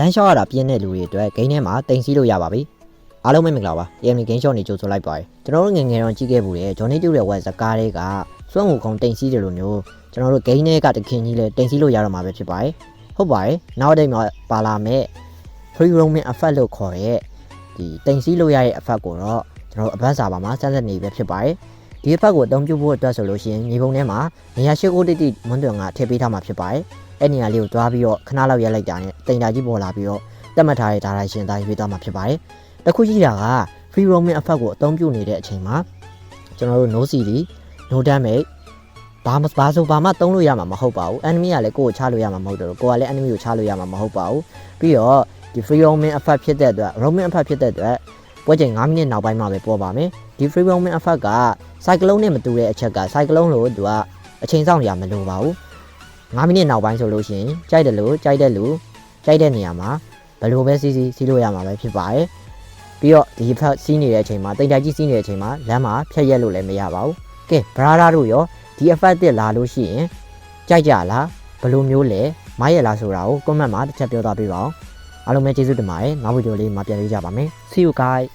လမ်းလျှောက်ရတာပြင်းတဲ့လူတွေအတွက်ဂိမ်းထဲမှာတင်စီးလို့ရပါပြီအားလုံးပဲမင်္ဂလာပါ AMD Game Shop နေကြိုဆိုလိုက်ပါတယ်ကျွန်တော်တို့ငယ်ငယ်တုန်းကြီးခဲ့မှုတဲ့ဂျွန်นี่တူတဲ့ဝက်စကားတွေကစွန့်ငူခုံတင်စီးတယ်လို့မျိုးကျွန်တော်တို့ဂိမ်းထဲကတခင်ကြီးလဲတင်စီးလို့ရတော့မှာပဲဖြစ်ပါတယ်ဟုတ်ပါတယ်နောက်တစ်မှာပါလာမဲ့ free roaming effect လို့ခေါ်တဲ့ဒီတင်စီးလို့ရတဲ့ effect ကိုတော့ကျွန်တော်တို့အပတ်စာပါမှာစမ်းစက်နေပဲဖြစ်ပါတယ် ဒီ effect ကိုအသုံးပြုဖို့အတွက်ဆိုလို့ရှိရင်မြေပုံထဲမှာနေရာရှိကိုတိတိမွန်းတွင်ကထည့်ပေးထားမှာဖြစ်ပါတယ်အဲ့နေရာလေးကိုတွားပြီးတော့ခဏလောက်ရက်လိုက်တာနဲ့တင်တာကြီးပေါ်လာပြီးတော့တက်မှတ်ထားတဲ့ဒါရိုက်ရှင်သားရေးသွားမှာဖြစ်ပါတယ်တခုကြီးတာက free roaming effect ကိုအသုံးပြုနေတဲ့အချိန်မှာကျွန်တော်တို့ no CD no damage ဘာမဘာဆိုဘာမှသုံးလို့ရမှာမဟုတ်ပါဘူး enemy ကလည်းကိုယ့်ကိုချလို့ရမှာမဟုတ်တော့ကိုကလည်း enemy ကိုချလို့ရမှာမဟုတ်ပါဘူးပြီးတော့ဒီ free roaming effect ဖြစ်တဲ့အတွက် roaming effect ဖြစ်တဲ့အတွက် ပွဲချိန်9မိနစ်နောက်ပိုင်းမှာပဲပေါ်ပါမယ်ဒီ free roaming effect က cyclone နဲ့မတူတဲ့အချက်က cyclone လို့သူကအချိန်ဆောင်ရမလိုပါဘူး9မိနစ်နောက်ပိုင်းဆိုလို့ရှိရင်ကြိုက်တယ်လို့ကြိုက်တဲ့လူကြိုက်တဲ့နေရာမှာဘယ်လိုပဲစီးစီးစီးလို့ရမှာပဲဖြစ်ပါတယ်ပြီးတော့ဒီဖက်စီးနေတဲ့အချိန်မှာတိမ်တိုက်ကြီးစီးနေတဲ့အချိန်မှာလမ်းမှာဖြတ်ရက်လို့လည်းမရပါဘူးကဲဘရာဒါတို့ရောဒီ effect တစ်လာလို့ရှိရင်ကြိုက်ကြလားဘယ်လိုမျိုးလဲမရလားဆိုတာကို comment မှာတစ်ချက်ပြောသွားပေးပါအောင် အားလုံးပဲကျေးဇူးတင်ပါတယ်နောက်ဗီဒီယိုလေးမှာပြန်လေးကြပါမယ် see you guys